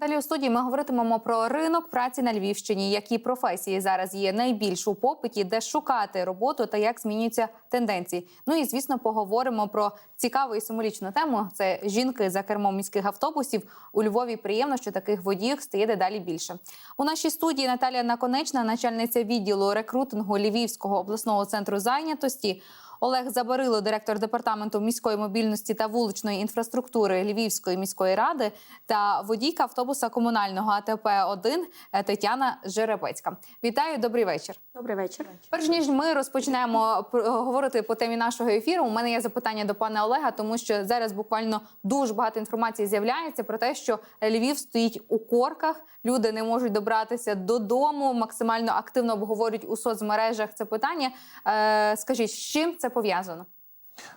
Далі у студії ми говоритимемо про ринок праці на Львівщині, які професії зараз є найбільш у попиті, де шукати роботу та як змінюються тенденції. Ну і звісно, поговоримо про цікаву і символічну тему. Це жінки за кермом міських автобусів. У Львові приємно, що таких водіїв стає дедалі більше. У нашій студії Наталія Наконечна, начальниця відділу рекрутингу Львівського обласного центру зайнятості. Олег Забарило, директор департаменту міської мобільності та вуличної інфраструктури Львівської міської ради, та водійка автобуса комунального АТП 1 Тетяна Жеребецька. Вітаю, добрий вечір. Добрий вечір. Перш ніж ми розпочнемо пр- говорити по темі нашого ефіру. У мене є запитання до пана Олега, тому що зараз буквально дуже багато інформації з'являється про те, що Львів стоїть у корках. Люди не можуть добратися додому, максимально активно обговорюють у соцмережах це питання. Е, скажіть, з чим це пов'язано?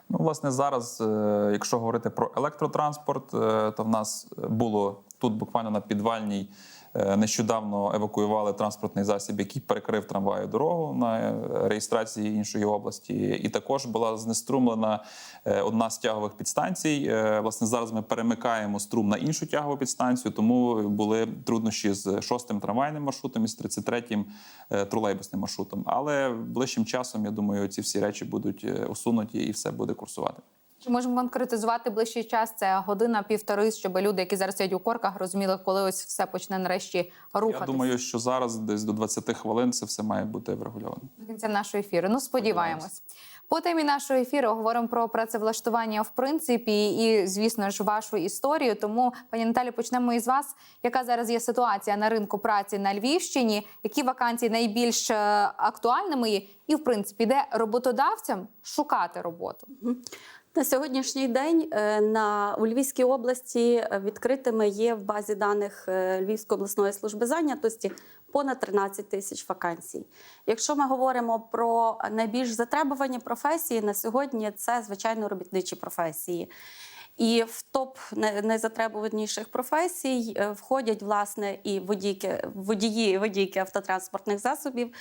Ну, власне, зараз, е, якщо говорити про електротранспорт, е, то в нас було тут буквально на підвальній. Е, Нещодавно евакуювали транспортний засіб, який перекрив трамваю дорогу на е, реєстрації іншої області. І також була знеструмлена е, одна з тягових підстанцій. Власне, зараз ми перемикаємо струм на іншу тягову підстанцію, тому були труднощі з шостим трамвайним маршрутом і з 33-м е, тролейбусним маршрутом. Але ближчим часом, я думаю, ці всі речі будуть усунуті і все буде курсувати. Чи можемо конкретизувати ближчий час? Це година півтори, щоб люди, які зараз сидять у корках, розуміли, коли ось все почне нарешті рухатися. Я думаю, що зараз десь до 20 хвилин це все має бути врегульовано. до кінця нашого ефіру. Ну, сподіваємось. По темі нашого ефіру говоримо про працевлаштування в принципі, і звісно ж вашу історію. Тому, пані Наталі, почнемо із вас. Яка зараз є ситуація на ринку праці на Львівщині? Які вакансії найбільш е, актуальними? І в принципі, де роботодавцям шукати роботу? На сьогоднішній день е, на у Львівській області е, відкритими є в базі даних е, Львівської обласної служби зайнятості понад 13 тисяч вакансій. Якщо ми говоримо про найбільш затребувані професії, на сьогодні це звичайно робітничі професії. І в топ найзатребуваніших професій входять власне і водійки, водії, водійки автотранспортних засобів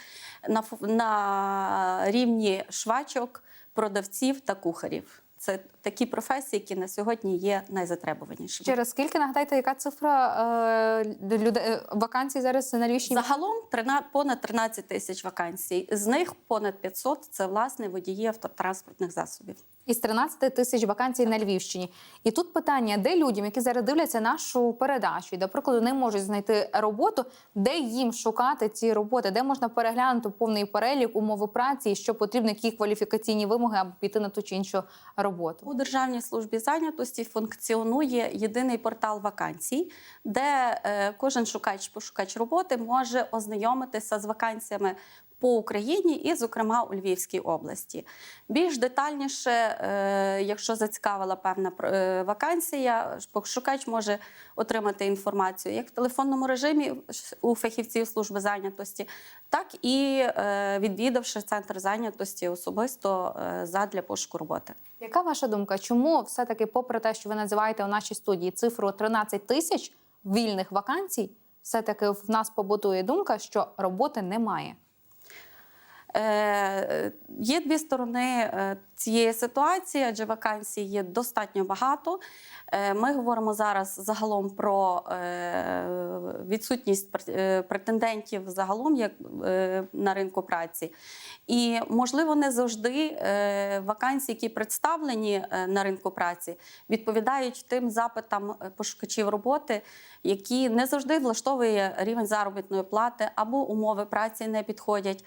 на, на рівні швачок, продавців та кухарів. Це такі професії, які на сьогодні є найзатребуванішими. Через скільки нагадайте, яка цифра е, людей вакансій зараз на Львівщині? Загалом понад 13 тисяч вакансій. З них понад 500 – це власне водії автотранспортних засобів. Із 13 тисяч вакансій на Львівщині. І тут питання, де людям, які зараз дивляться нашу передачу, і, до прикладу, не можуть знайти роботу, де їм шукати ці роботи, де можна переглянути повний перелік умови праці, і що потрібно, які кваліфікаційні вимоги, аби піти на ту чи іншу роботу. У Державній службі зайнятості функціонує єдиний портал вакансій, де е, кожен шукач-пошукач роботи може ознайомитися з вакансіями по Україні і, зокрема, у Львівській області. Більш детальніше, е, якщо зацікавила певна е, вакансія, шукач може отримати інформацію як в телефонному режимі у фахівців служби зайнятості, так і е, відвідавши центр зайнятості особисто задля пошуку роботи. Яка ваша думка? Чому все-таки, попри те, що ви називаєте у нашій студії цифру 13 тисяч вільних вакансій, все-таки в нас побутує думка, що роботи немає? Е, Є дві сторони е, цієї ситуації, адже вакансій є достатньо багато. Е, Ми говоримо зараз загалом про відсутність претендентів загалом як на ринку праці. І, можливо, не завжди вакансії, які представлені на ринку праці, відповідають тим запитам пошукачів роботи, які не завжди влаштовує рівень заробітної плати або умови праці не підходять.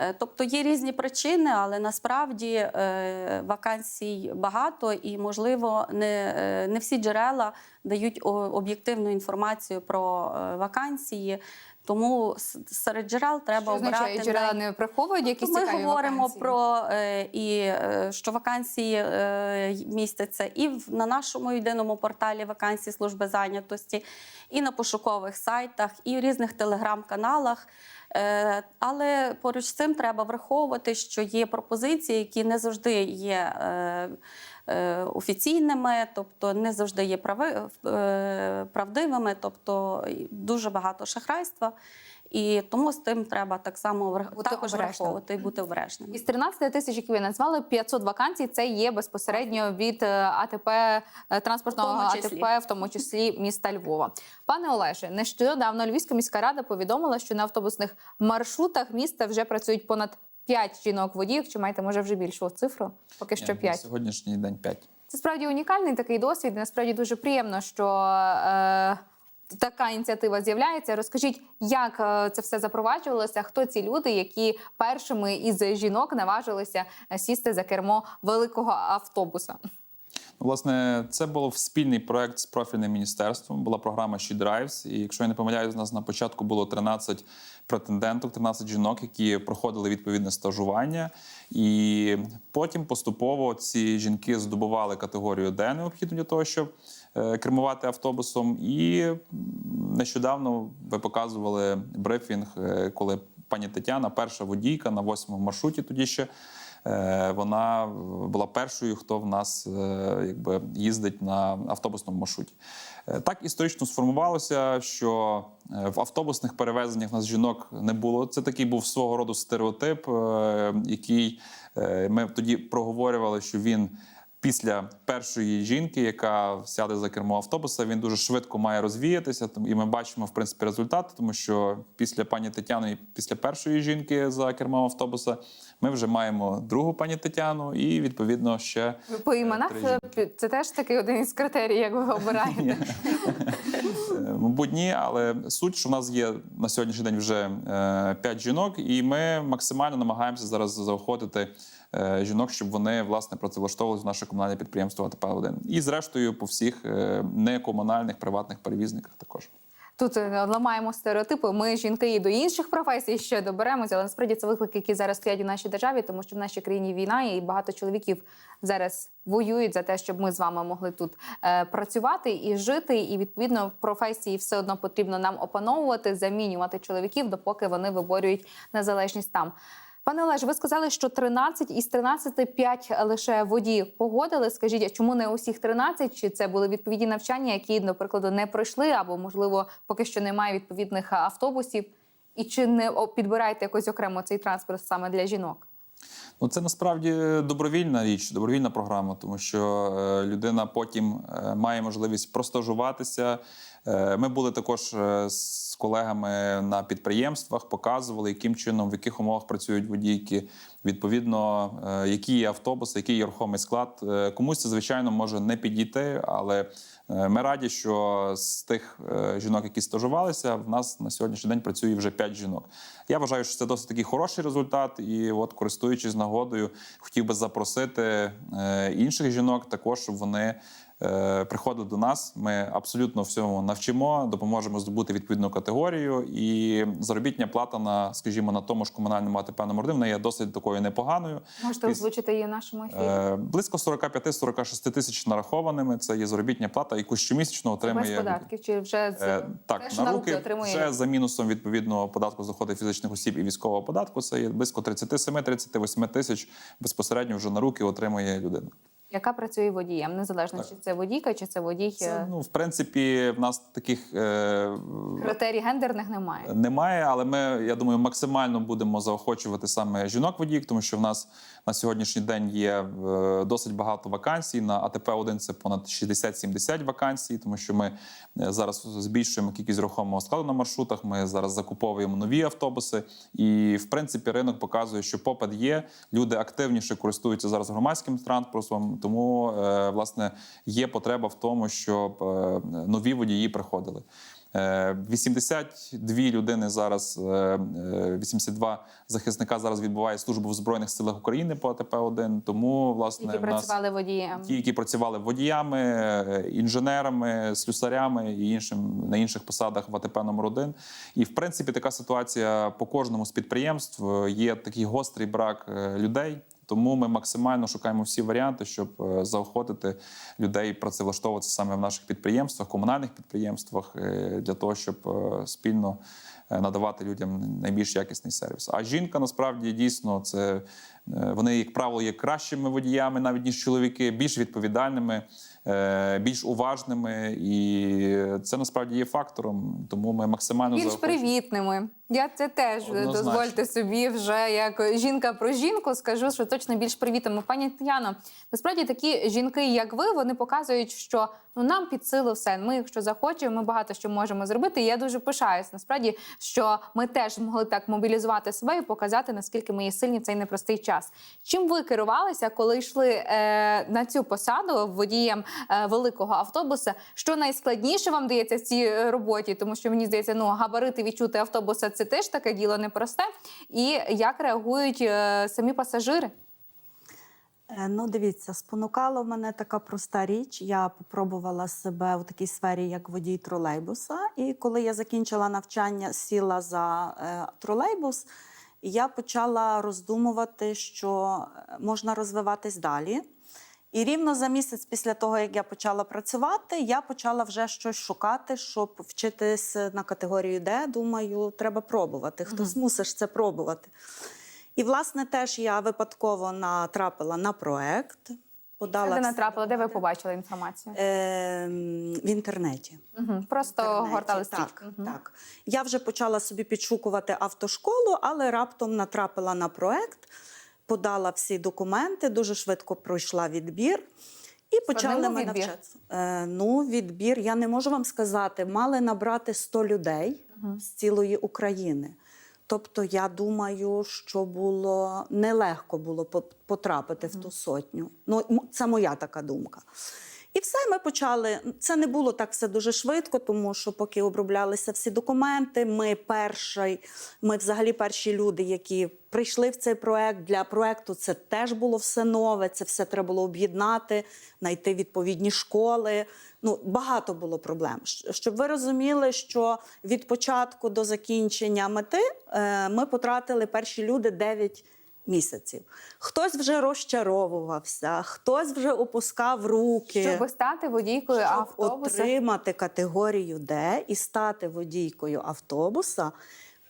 Е, Тобто є різні причини, але насправді е, вакансій багато і, можливо, не, е, не всі джерела дають об'єктивну інформацію про вакансії. Тому серед джерел треба Що означає, обирати джерела не приховують якісь Тобто ми цікаві говоримо вакансії? про і що вакансії містяться і на нашому єдиному порталі вакансій служби зайнятості, і на пошукових сайтах, і в різних телеграм-каналах. Е, але поруч з цим треба враховувати, що є пропозиції, які не завжди є е, е, офіційними, тобто не завжди є правдивими, тобто дуже багато шахрайства. І тому з тим треба так само Бути також обережним. враховувати і бути обережним. Із 13 тисяч, які ви назвали, 500 вакансій це є безпосередньо від е, АТП е, транспортного В числі. АТП, в тому числі міста Львова. Пане Олеже, нещодавно Львівська міська рада повідомила, що на автобусних маршрутах міста вже працюють понад 5 жінок водіїв. Чи маєте може вже більшу цифру? Поки що Ні, на сьогоднішній день 5. Це справді унікальний такий досвід. і Насправді дуже приємно, що е, така ініціатива з'являється. Розкажіть, як е, це все запроваджувалося? Хто ці люди, які першими із жінок наважилися е, сісти за кермо великого автобуса? Ну, Власне, це був спільний проект з профільним міністерством. Була програма She Drives. І якщо я не помиляюсь, у нас на початку було 13 претенденток, 13 жінок, які проходили відповідне стажування. І потім поступово ці жінки здобували категорію Д необхідну для того, щоб кермувати автобусом. І нещодавно ви показували брифінг, е, коли пані Тетяна, перша водійка на восьмому маршруті, тоді ще. Е, Вона була першою, хто в нас е, якби їздить на автобусному маршруті. Е, Так історично сформувалося, що е, в автобусних перевезеннях нас жінок не було. Це такий був свого роду стереотип, е, який е, ми тоді проговорювали, що він. Після першої жінки, яка сяде за кермо автобуса, він дуже швидко має розвіятися. І ми бачимо в принципі результати, тому що після пані Тетяни, і після першої жінки за кермом автобуса, ми вже маємо другу пані Тетяну, і відповідно ще По іменах е, жінки. це теж такий один із критеріїв, як ви обираєте. Е, Мабуть, ні, але суть, що в нас є на сьогоднішній день вже е, п'ять жінок, і ми максимально намагаємося зараз заохотити жінок, щоб вони власне працевлаштовувалися в наше комунальне підприємство АТП 1 І зрештою по всіх е, некомунальних приватних перевізниках також. Тут е, ламаємо стереотипи. Ми жінки і до інших професій ще доберемося, але насправді це виклики, які зараз стоять у нашій державі, тому що в нашій країні війна і багато чоловіків зараз воюють за те, щоб ми з вами могли тут е, працювати і жити. І відповідно професії все одно потрібно нам опановувати, замінювати чоловіків, допоки вони виборюють незалежність там. Пане Олеж, ви сказали, що 13 із 13 5 лише водіїв погодили. Скажіть, а чому не усіх 13? Чи це були відповідні навчання, які, до прикладу, не пройшли, або можливо поки що немає відповідних автобусів? І чи не підбираєте якось окремо цей транспорт саме для жінок? Ну, це насправді добровільна річ, добровільна програма, тому що е, людина потім е, має можливість простажуватися. Е, Ми були також е, з колегами на підприємствах, показували, яким чином, в яких умовах працюють водійки. Відповідно, е, які є автобуси, який є рухомий склад. Комусь це звичайно може не підійти, але ми раді, що з тих жінок, які стажувалися, в нас на сьогоднішній день працює вже 5 жінок. Я вважаю, що це досить такий хороший результат. І, от, користуючись нагодою, хотів би запросити інших жінок також, щоб вони. Е, Приходили до нас, ми абсолютно всьому навчимо, допоможемо здобути відповідну категорію. І заробітня плата на, скажімо, на тому ж комунальному АТП номер 1 вона є досить такою непоганою. Можете Піс- озвучити її в нашому ефірі? Е, Близько 45-46 тисяч нарахованими. Це є заробітня плата, яку щомісячно Без отримує податків чи вже з Е, так, те, на руки отримує вже за мінусом відповідного податку з доходів фізичних осіб і військового податку. Це є близько 37-38 тисяч безпосередньо вже на руки отримує людина. Яка працює водієм, незалежно Так. чи це водійка, чи це водій. Це е, ну в принципі в нас таких е, Критерій гендерних немає. немає, але ми, я думаю, максимально будемо заохочувати саме жінок водіїв, тому що в нас на сьогоднішній день є е, досить багато вакансій. На АТП 1 це понад 60-70 вакансій, тому що ми е, зараз збільшуємо кількість рухомого складу на маршрутах. Ми зараз закуповуємо нові автобуси, і в принципі ринок показує, що попит є. Люди активніше користуються зараз громадським транспортом, тому е, власне є потреба в тому, щоб е, нові водії приходили. Е, 82 людини зараз, е, е, 82 захисника зараз відбуває службу в Збройних силах України по АТП 1 Тому власне Які працювали водієм. ті, які працювали водіями, е, інженерами, слюсарями і іншим на інших посадах в АТП номер 1 І в принципі така ситуація по кожному з підприємств Е, є такий гострий брак е, людей. Тому ми максимально шукаємо всі варіанти, щоб е, заохотити людей працевлаштовуватися саме в наших підприємствах, комунальних підприємствах, е, для того, щоб е, спільно надавати людям найбільш якісний сервіс. А жінка насправді дійсно це Вони, як правило, є кращими водіями, навіть ніж чоловіки, більш відповідальними, більш уважними, і це насправді є фактором. Тому ми максимально Більш привітними. Я це теж Однозначно. дозвольте собі вже як жінка про жінку скажу, що точно більш привітимо. Пані Тетяно, насправді такі жінки, як ви, вони показують, що ну нам під силу все. Ми, якщо захочемо, ми багато що можемо зробити. І я дуже пишаюсь. Насправді, що ми теж змогли так мобілізувати себе і показати, наскільки ми є сильні в цей непростий час. Чим ви керувалися, коли йшли е, на цю посаду водієм е, великого автобуса? Що найскладніше вам дається в цій е, роботі? Тому що мені здається, ну габарити відчути автобуса це теж таке діло непросте. І як реагують е, самі пасажири? Е, Ну, дивіться, спонукала мене така проста річ. Я попробувала себе у такій сфері, як водій тролейбуса. І коли я закінчила навчання, сіла за е, тролейбус, я почала роздумувати, що е, можна розвиватись далі. І рівно за місяць після того, як я почала працювати, я почала вже щось шукати, щоб вчитись на категорію Д. Думаю, треба пробувати. Хтось мусиш це пробувати. І, власне, теж я випадково натрапила на проект. Подала Де всі натрапили, де ви побачили інформацію? Е, в інтернеті. Угу. Просто гортали так. Мгм. так. Я вже почала собі підшукувати автошколу, але раптом натрапила на проект, подала всі документи, дуже швидко пройшла відбір. І почали ми навчатися. Е, ну, відбір, я не можу вам сказати, мали набрати 100 людей з цілої України. Тобто, я думаю, що було нелегко було по- потрапити в ту сотню. Ну, це моя така думка. І все, ми почали. Це не було так все дуже швидко, тому що поки оброблялися всі документи, ми перший, ми взагалі перші люди, які прийшли в цей проект. Для проекту це теж було все нове. Це все треба було об'єднати, знайти відповідні школи. Ну, багато було проблем. Щоб ви розуміли, що від початку до закінчення мети е, ми потратили перші люди 9 місяців. Хтось вже розчаровувався, хтось вже опускав руки. Щоб стати водійкою Щоб автобуса. отримати категорію Д і стати водійкою автобуса,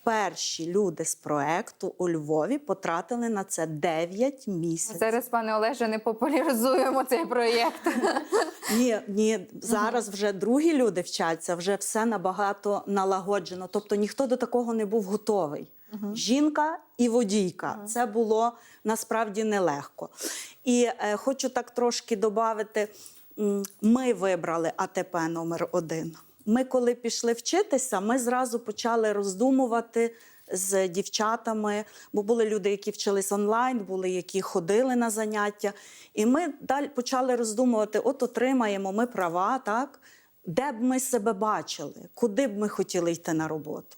перші люди з проекту у Львові потратили на це 9 місяців. Зараз, пане Олеже, не популяризуємо цей проєкт. Ні, ні, зараз вже другі люди вчаться, вже все набагато налагоджено. Тобто ніхто до такого не був готовий. Жінка і водійка. Це було насправді нелегко. І е, хочу так трошки додати: ми вибрали АТП номер один. Ми, коли пішли вчитися, ми зразу почали роздумувати з дівчатами, бо були люди, які вчились онлайн, були які ходили на заняття. І ми далі почали роздумувати: от отримаємо ми права, так? Де б ми себе бачили, куди б ми хотіли йти на роботу.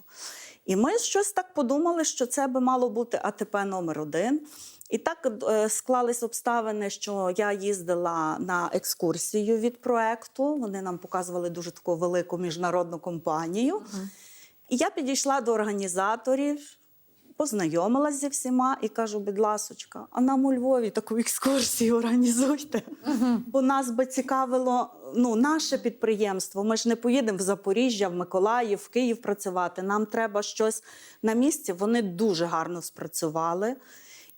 І ми щось так подумали, що це би мало бути АТП номер один. І так е, склались обставини, що я їздила на екскурсію від проекту. Вони нам показували дуже таку велику міжнародну компанію. І я підійшла до організаторів, познайомилася зі всіма і кажу: будь ласочка, а нам у Львові таку екскурсію організуйте. Бо нас би цікавило ну, наше підприємство. Ми ж не поїдемо в Запоріжжя, в Миколаїв, в Київ працювати. Нам треба щось на місці. Вони дуже гарно спрацювали.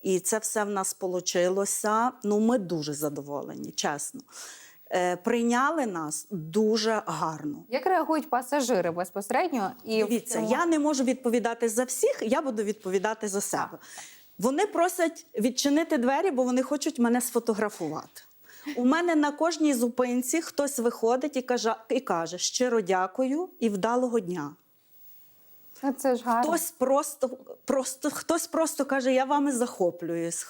І це все в нас вийшло. Ну, ми дуже задоволені, чесно. Е, прийняли нас дуже гарно. Як реагують пасажири безпосередньо? І Дивіться, цьому- я не можу відповідати за всіх, я буду відповідати за себе. Вони просять відчинити двері, бо вони хочуть мене сфотографувати. У мене на кожній зупинці хтось виходить і каже, і каже щиро дякую і вдалого дня. Ну, це ж гарно. Хтось просто, просто, хтось просто каже, я вами захоплююсь.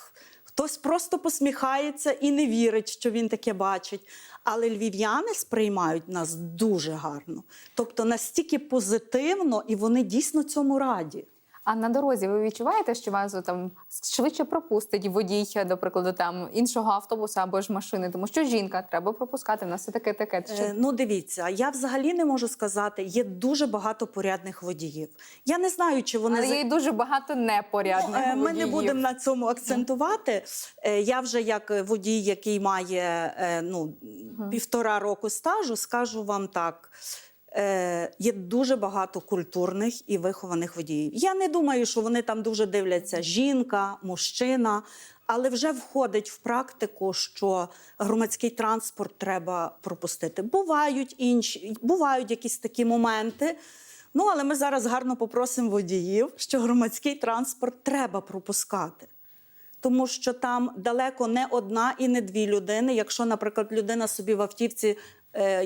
Хтось просто посміхається і не вірить, що він таке бачить. Але львів'яни сприймають нас дуже гарно. Тобто настільки позитивно, і вони дійсно цьому раді. А на дорозі ви відчуваєте, що вас там швидше пропустить водій, до прикладу, там іншого автобуса або ж машини, тому що жінка треба пропускати. В нас все таке таке. Чи- Е, ну, дивіться, я взагалі не можу сказати, є дуже багато порядних водіїв. Я не знаю, чи вони Але є дуже багато непорядних Ну, е, Ми не будемо на цьому акцентувати. Е, Я вже як водій, який має е, ну, півтора року стажу, скажу вам так. Е, є дуже багато культурних і вихованих водіїв. Я не думаю, що вони там дуже дивляться жінка, мужчина, але вже входить в практику, що громадський транспорт треба пропустити. Бувають інші, бувають якісь такі моменти. Ну, але ми зараз гарно попросимо водіїв, що громадський транспорт треба пропускати. Тому що там далеко не одна і не дві людини. Якщо, наприклад, людина собі в автівці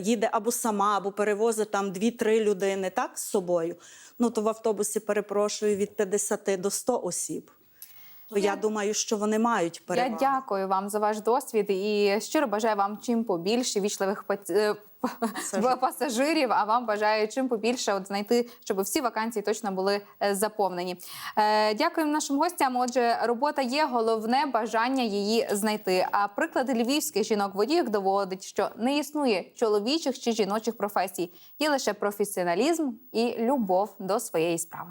їде або сама, або перевозить там дві-три людини так, з собою, ну то в автобусі перепрошую від 50 до 100 осіб. То я думаю, що вони мають перевагу. Я дякую вам за ваш досвід і щиро бажаю вам чим побільше вічливих е, Пасажирів. пасажирів. А вам бажаю чим побільше от знайти, щоб всі вакансії точно були е, заповнені. Е, Дякуємо нашим гостям. Отже, робота є головне бажання її знайти. А приклади львівських жінок-водіїв доводить, що не існує чоловічих чи жіночих професій. Є лише професіоналізм і любов до своєї справи.